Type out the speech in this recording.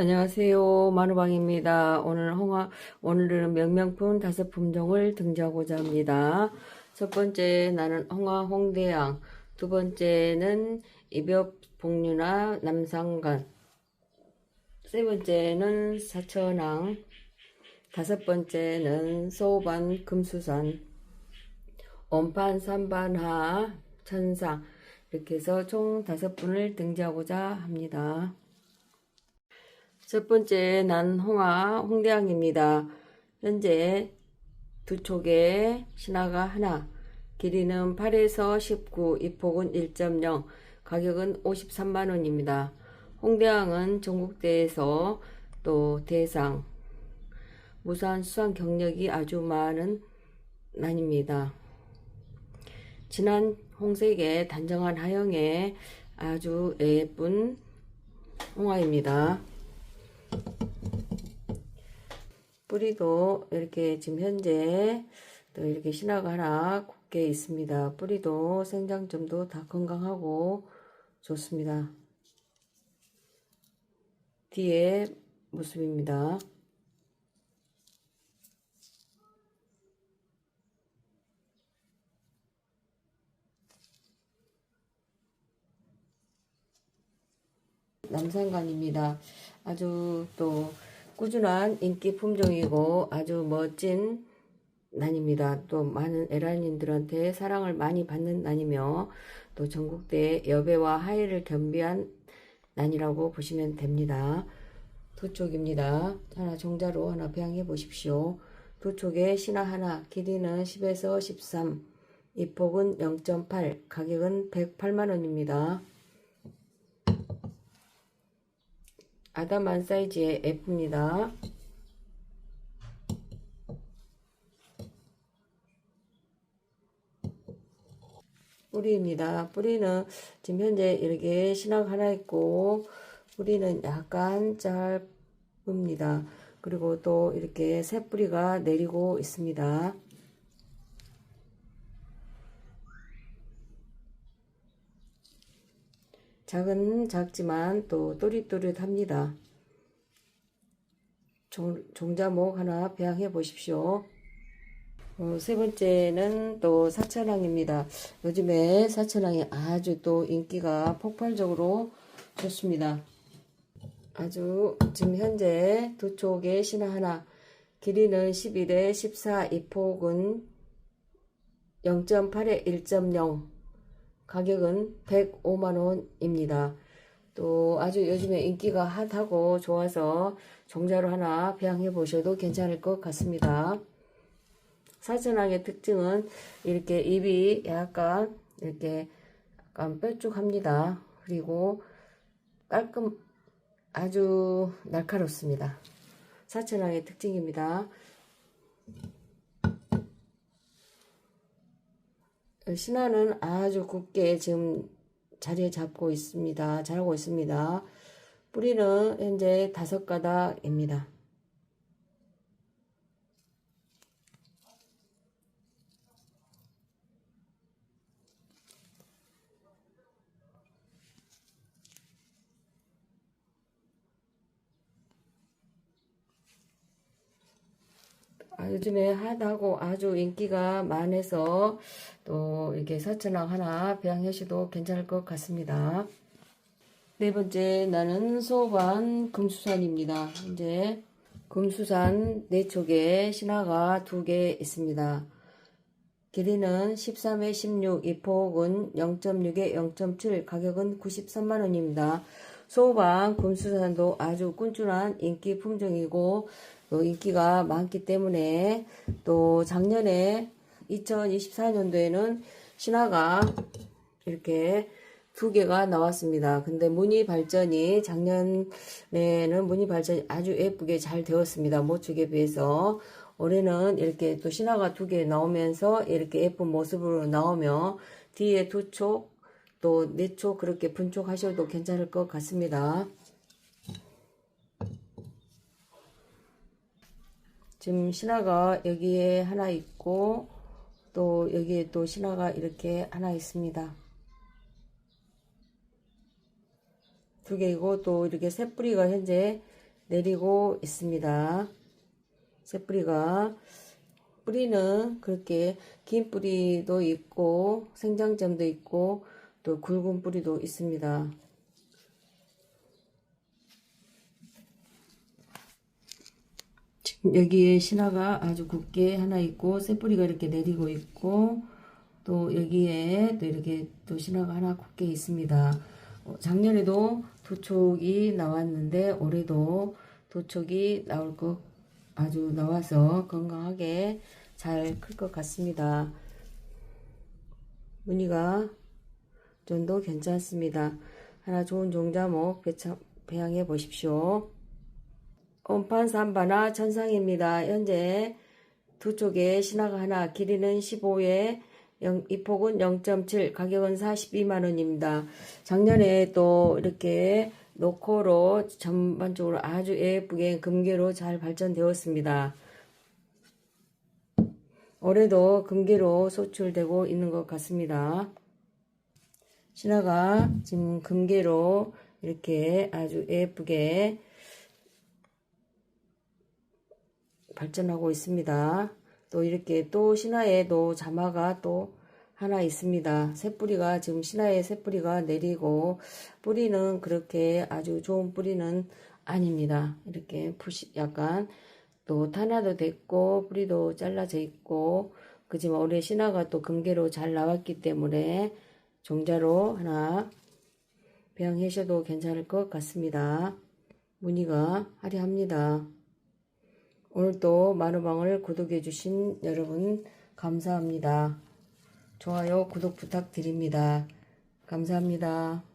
안녕하세요. 마누방입니다. 오늘 홍화, 오늘은 명명품 다섯 품종을 등재하고자 합니다. 첫 번째, 나는 홍화 홍대양. 두 번째는 이벽 복류나 남상간. 세 번째는 사천왕. 다섯 번째는 소반 금수산. 온판 삼반하 천상. 이렇게 해서 총 다섯 분을 등재하고자 합니다. 첫 번째 난 홍아 홍대항입니다. 현재 두 촉에 신화가 하나, 길이는 8에서 19, 입폭은 1.0, 가격은 53만 원입니다. 홍대항은 전국대에서 또 대상, 무산 수상 경력이 아주 많은 난입니다. 진한 홍색의 단정한 하영의 아주 예쁜 홍화입니다. 뿌리도 이렇게 지금 현재 또 이렇게 신화가 하나 곱게 있습니다. 뿌리도 생장점도 다 건강하고 좋습니다. 뒤에 모습입니다. 남산관입니다. 아주 또 꾸준한 인기 품종이고 아주 멋진 난입니다. 또 많은 에란인들한테 사랑을 많이 받는 난이며 또 전국대 여배와 하이를 겸비한 난이라고 보시면 됩니다. 두 쪽입니다. 하나 종자로 하나 배양해 보십시오. 두 쪽에 신화 하나, 길이는 10에서 13, 입폭은 0.8, 가격은 108만원입니다. 아담한 사이즈의 F입니다. 뿌리입니다. 뿌리는 지금 현재 이렇게 신학 하나 있고 뿌리는 약간 짧습니다. 그리고 또 이렇게 새 뿌리가 내리고 있습니다. 작은 작지만 또 또릿또릿합니다. 종, 종자목 하나 배양해 보십시오. 어, 세 번째는 또 사천왕입니다. 요즘에 사천왕이 아주 또 인기가 폭발적으로 좋습니다. 아주 지금 현재 두 촉의 신화 하나 길이는 11에 14, 이 폭은 0.8에 1.0 가격은 105만원입니다. 또 아주 요즘에 인기가 핫하고 좋아서 종자로 하나 배양해 보셔도 괜찮을 것 같습니다. 사천왕의 특징은 이렇게 입이 약간 이렇게 약간 뾰족합니다. 그리고 깔끔 아주 날카롭습니다. 사천왕의 특징입니다. 신화는 아주 굵게 지금 자리에 잡고 있습니다. 자라고 있습니다. 뿌리는 현재 다섯 가닥입니다. 요즘에 핫하고 아주 인기가 많아서 또 이렇게 사천왕 하나 배양하셔도 괜찮을 것 같습니다. 네 번째 나는 소반 금수산입니다. 이제 금수산 네 촉에 신화가 두 개 있습니다. 길이는 13에 16, 이 폭은 0.6에 0.7, 가격은 93만원입니다. 소방 금수산도 아주 꾼준한 인기 품종이고 또 인기가 많기 때문에 또 작년에 2024년도에는 신화가 이렇게 두 개가 나왔습니다. 근데 무늬 발전이 작년에는 무늬 발전이 아주 예쁘게 잘 되었습니다. 모축에 비해서 올해는 이렇게 또 신화가 두 개 나오면서 이렇게 예쁜 모습으로 나오며 뒤에 두 촉, 또 네 촉 그렇게 분촉하셔도 괜찮을 것 같습니다. 지금 신화가 여기에 하나 있고 또 여기에 또 신화가 이렇게 하나 있습니다. 두 개이고 또 이렇게 새 뿌리가 현재 내리고 있습니다. 새 뿌리가 뿌리는 그렇게 긴 뿌리도 있고 생장점도 있고 또 굵은 뿌리도 있습니다. 지금 여기에 신화가 아주 굵게 하나 있고 새뿌리가 이렇게 내리고 있고 또 여기에 또 이렇게 또 신화가 하나 굵게 있습니다. 어, 작년에도 도촉이 나왔는데 올해도 도촉이 나올 것 아주 나와서 건강하게 잘 클 것 같습니다. 무늬가 전도 괜찮습니다. 하나 좋은 종자목 배양해 보십시오. 온판 삼바나 천상입니다. 현재 두 쪽에 신화가 하나, 길이는 15에 이 폭은 0.7, 가격은 42만원입니다. 작년에 또 이렇게 노코로 전반적으로 아주 예쁘게 금괴로 잘 발전되었습니다. 올해도 금괴로 소출되고 있는 것 같습니다. 신화가 지금 금괴로 이렇게 아주 예쁘게 발전하고 있습니다. 또 이렇게 또 신화에도 자마가 또 하나 있습니다. 새뿌리가 지금 신화에 새뿌리가 내리고 뿌리는 그렇게 아주 좋은 뿌리는 아닙니다. 이렇게 푸시 약간 또 탄화도 됐고 뿌리도 잘라져 있고 그지만 올해 신화가 또 금계로 잘 나왔기 때문에 종자로 하나 배양하셔도 괜찮을 것 같습니다. 무늬가 화려합니다. 오늘도 마누방을 구독해 주신 여러분 감사합니다. 좋아요, 구독 부탁드립니다. 감사합니다.